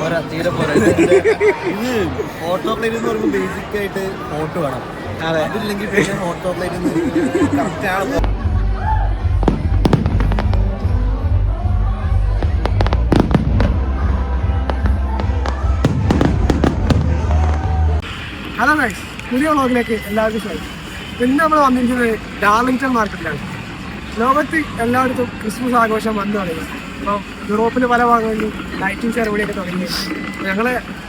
പോരാ തീരെ പോരാ. ഇത് ഓട്ടോ പ്ലേറ്റ് എന്ന് പറയുമ്പോൾ ബേസിക് ആയിട്ട് ഫോട്ടോ വേണം. അതെ. അതില്ലെങ്കിൽ പിന്നെ ഓട്ടോ പ്ലേറ്റ് കറക്റ്റ് ആണ്. ഹലോ ഗൈസ് പുതിയ വ്ളോഗിലേക്ക് എല്ലാവർക്കും സ്വാഗതം. പിന്നെ നമ്മൾ വന്നിരിക്കുന്നത് ഡാർലിംഗ്ടൺ മാർക്കറ്റിലാണ് ലോകത്ത് എല്ലായിടത്തും ക്രിസ്മസ് ആഘോഷം വന്നു തുടങ്ങി. അപ്പോൾ യൂറോപ്പിൽ പല ഭാഗങ്ങളിലും ലൈറ്റിംഗ് സെറമണിയൊക്കെ തുടങ്ങി. ഞങ്ങൾ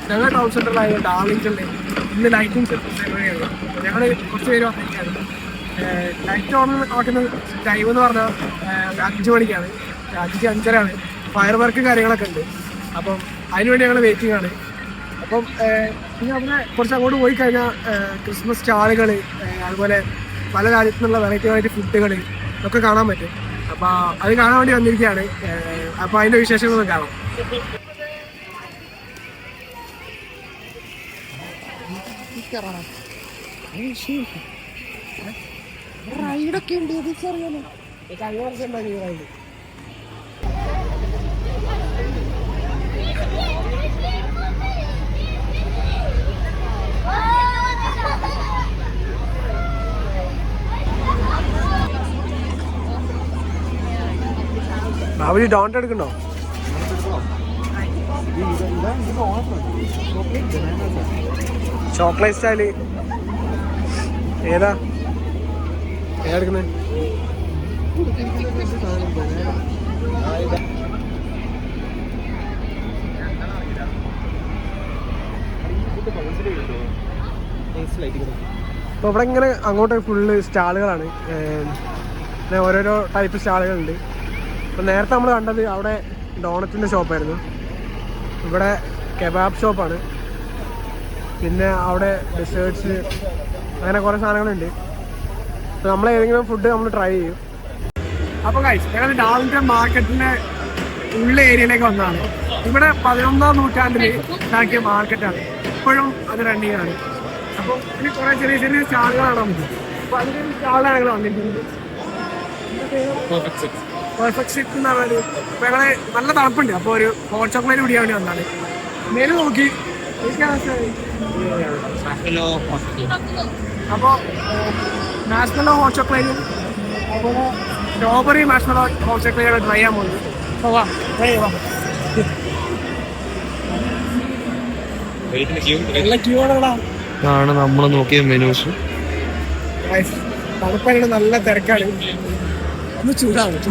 ഞങ്ങൾ ടൗൺ സെന്ററിലായ ഡാർലിംഗ്ടണിൽ ഇന്ന് ലൈറ്റിംഗ് സെറമണിയാണ് ഞങ്ങൾ കുറച്ച് പേര് വന്നിരിക്കുകയാണ്. ലൈറ്റ് ഓൺ ആക്കുന്ന ടൈം എന്ന് പറഞ്ഞാൽ അഞ്ച് മണിക്കാണ്. അഞ്ച് അഞ്ചരയാണ്. ഫയർ വർക്കും കാര്യങ്ങളൊക്കെ ഉണ്ട്. അപ്പം അതിനുവേണ്ടി ഞങ്ങൾ വെയിറ്റിംഗ് ആണ്. അപ്പം പിന്നെ അവിടെ കുറച്ച് അങ്ങോട്ട് പോയി കഴിഞ്ഞാൽ ക്രിസ്മസ് സ്റ്റാളുകൾ അതുപോലെ പല രാജ്യത്തുനിന്നുള്ള വെറൈറ്റി വെറൈറ്റി ഫുഡുകൾ ഒക്കെ കാണാൻ പറ്റും. അപ്പോൾ അത് കാണാൻ വേണ്ടി വന്നിരിക്കുകയാണ്. അപ്പോൾ അതിന്റെ വിശേഷങ്ങളൊന്നും കാണാം. റൈഡൊക്കെ ഉണ്ട് അറിയാലോ ബാബുജി ഡോണ്ട് എടുക്കണ്ടോ ചോക്ലേറ്റ് സ്റ്റൈൽ ഏതാ? ഏതാ അപ്പോൾ ഇവിടെ ഇങ്ങനെ അങ്ങോട്ട് ഫുള്ള് സ്റ്റാളുകളാണ്. ഓരോരോ ടൈപ്പ് സ്റ്റാളുകളുണ്ട്. അപ്പോൾ നേരത്തെ നമ്മൾ കണ്ടത് അവിടെ ഡോണറ്റിന്റെ ഷോപ്പായിരുന്നു. ഇവിടെ കെബാബ് ഷോപ്പാണ്. പിന്നെ അവിടെ ഡെസേർട്സ് അങ്ങനെ കുറേ സാധനങ്ങളുണ്ട്. അപ്പോൾ നമ്മൾ ഏതെങ്കിലും ഫുഡ് നമ്മൾ ട്രൈ ചെയ്യും. അപ്പോൾ കഴിച്ചു ഞങ്ങൾ ഡാവിന്റെ മാർക്കറ്റിന്റെ ഉള്ള ഏരിയയിലേക്ക് വന്നതാണ്. ഇവിടെ പതിനൊന്നാം നൂറ്റാണ്ടിൽ ഉണ്ടാക്കിയ മാർക്കറ്റാണ്. ഇപ്പോഴും അത് റണ്ണിങ് ആണ് അപ്പോൾ ഇനി കുറേ ചെറിയ ചെറിയ സ്റ്റാളുകളാണ് നമുക്ക്. അപ്പോൾ അതിന്റെ സ്റ്റാളിലാണ് ഞങ്ങൾ വന്നിരിക്കുന്നത്. പെർഫെക്റ്റ് സിറ്റ് എന്ന് പറഞ്ഞാൽ അപ്പോൾ ഞങ്ങളെ നല്ല തണുപ്പുണ്ട്. അപ്പോൾ ഒരു ഹോട്ട് ചോക്ലേറ്റ് കുടിക്കാൻ വേണ്ടി വന്നാണ് നേരെ നോക്കി. അപ്പോൾ നാഷണലോ ഹോട്ട് ചോക്ലേറ്റും അതുപോലെ സ്ട്രോബെറി നാഷണലോ ഹോട്ട് ചോക്ലേറ്റ് ട്രൈ ചെയ്യാൻ പോകുന്നത് അപ്പോൾ വാ ട്രൈ ചെയ്യാം ആണ് നമ്മൾ നോക്കിയ മെനൂസ് തണുപ്പായിട്ട് നല്ല തിരക്കാണ്. ഒന്ന് ചൂടാവും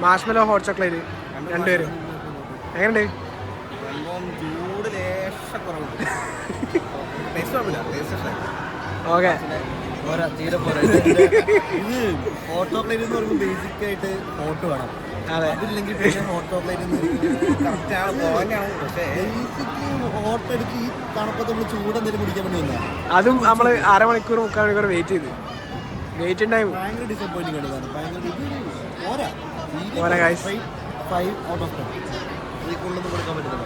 മാഷ്മലോ ഹോട്ട് ചോക്ലേറ്റ്. രണ്ടുപേരും. എങ്ങനെയുണ്ട്? ഓക്കെ പോരാ തീരെ പോരാ. ഇത് ഇത് പ്ലേറ്റ് എന്ന് പറയുമ്പോൾ ബേസിക് ആയിട്ട് വേണം. അതില്ലെങ്കിൽ പിന്നെ പ്ലേറ്റ് എടുത്ത് ഈ തണുപ്പത്ത് നമ്മൾ വേണ്ടി അതും നമ്മൾ അരമണിക്കൂർ മുക്കാൽ മണിക്കൂർ വെയിറ്റ് ചെയ്ത്. വെയിറ്റ് ടൈം ഭയങ്കര ഡിസപ്പോയിന്റിംഗ് ആണ് ഭയങ്കര ഇത് പോരാ. പോരാ, guys. Five out of ten ഇതിൽ കൂടുതലൊന്നും കൊടുക്കാൻ പറ്റുന്നില്ല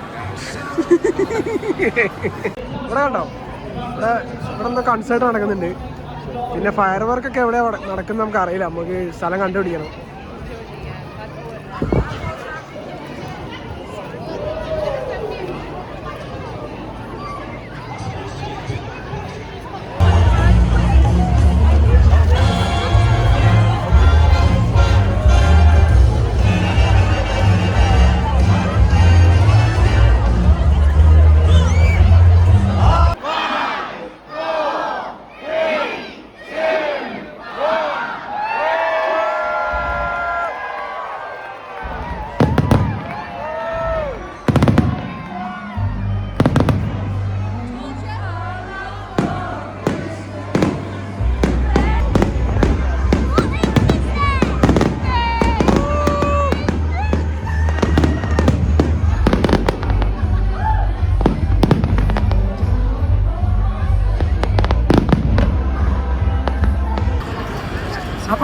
ഇവിടെ കണ്ടോ? ഇവിടെ ഇവിടെ എന്തോ കൺസേർട്ട് നടക്കുന്നുണ്ട്. പിന്നെ ഫയർ വർക്ക് ഒക്കെ എവിടെ നടക്കുന്നത് നമുക്ക് അറിയില്ല. നമുക്ക് സ്ഥലം കണ്ടുപിടിക്കണം.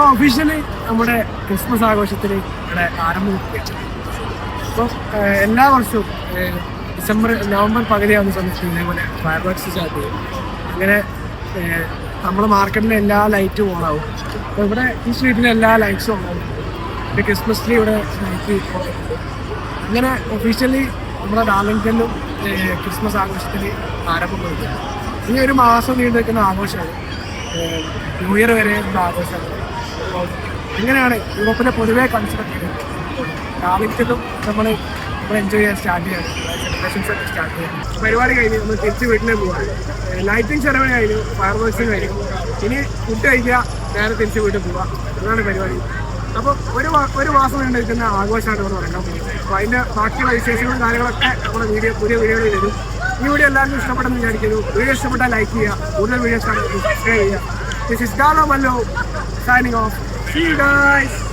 അപ്പോൾ ഒഫീഷ്യലി നമ്മുടെ ക്രിസ്മസ് ആഘോഷത്തിന് ഇവിടെ ആരംഭിക്കുകയാണ് അപ്പോൾ എല്ലാ വർഷവും ഡിസംബർ നവംബർ പകുതിയാവുന്ന സമയത്ത് ഇതേപോലെ ഫയർ വർക്ക്സ് സ്റ്റാർട്ട് ചെയ്യും. അങ്ങനെ നമ്മുടെ മാർക്കറ്റിലെ എല്ലാ ലൈറ്റും ഓണാവും അപ്പോൾ ഇവിടെ ഈ സ്ട്രീറ്റിലെ എല്ലാ ലൈറ്റ്സും ഓണാവും പിന്നെ ക്രിസ്മസ് ട്രീ ഇവിടെ നൈറ്റ് അങ്ങനെ ഒഫീഷ്യലി നമ്മുടെ ഡാർലിംഗ്ടണിലും ക്രിസ്മസ് ആഘോഷത്തിന് ആരംഭം കൊടുക്കുക ഈ ഒരു മാസം നീണ്ടു നിൽക്കുന്ന ആഘോഷമാണ് ന്യൂ ഇയർ വരെ ആഘോഷമാണ്. ഇങ്ങനെയാണ് യൂറോപ്പിലെ പൊതുവെ ചെയ്യുന്നത് ഡാർലിംഗ്ടണിലും നമ്മൾ നമ്മൾ എൻജോയ് ചെയ്യാൻ സ്റ്റാർട്ട് ചെയ്യാൻ സെലിബ്രേഷൻസ് ഒക്കെ സ്റ്റാർട്ട് ചെയ്യാം പരിപാടി കഴിഞ്ഞ് നമ്മൾ തിരിച്ച് വീട്ടിലേക്ക് പോവാണ്. ലൈറ്റിംഗ് സെറമണി കഴിഞ്ഞു ഫയർ കഴിഞ്ഞു. ഇനി ഫുഡ് കഴിക്കുക നേരെ തിരിച്ച് വീട്ടിൽ പോവുക. അതാണ് പരിപാടി. അപ്പോൾ ഒരു ഒരു മാസം കൊണ്ട് നിൽക്കുന്ന ആഘോഷമാണ് ഇവിടെ നടക്കാൻ അപ്പോൾ അതിന്റെ ബാക്കിയുള്ള വിശേഷങ്ങളും കാര്യങ്ങളൊക്കെ നമ്മുടെ വീഡിയോ പുതിയ വീഡിയോയിൽ വരും. ഈ വീഡിയോ എല്ലാവർക്കും ഇഷ്ടപ്പെട്ടെന്ന് വിചാരിക്കുന്നു. വീഡിയോ ഇഷ്ടപ്പെട്ടാൽ ലൈക്ക് ചെയ്യുക. കൂടുതൽ വീഡിയോസ് സബ്സ്ക്രൈബ് ചെയ്യുക. This is signing off see guys Thank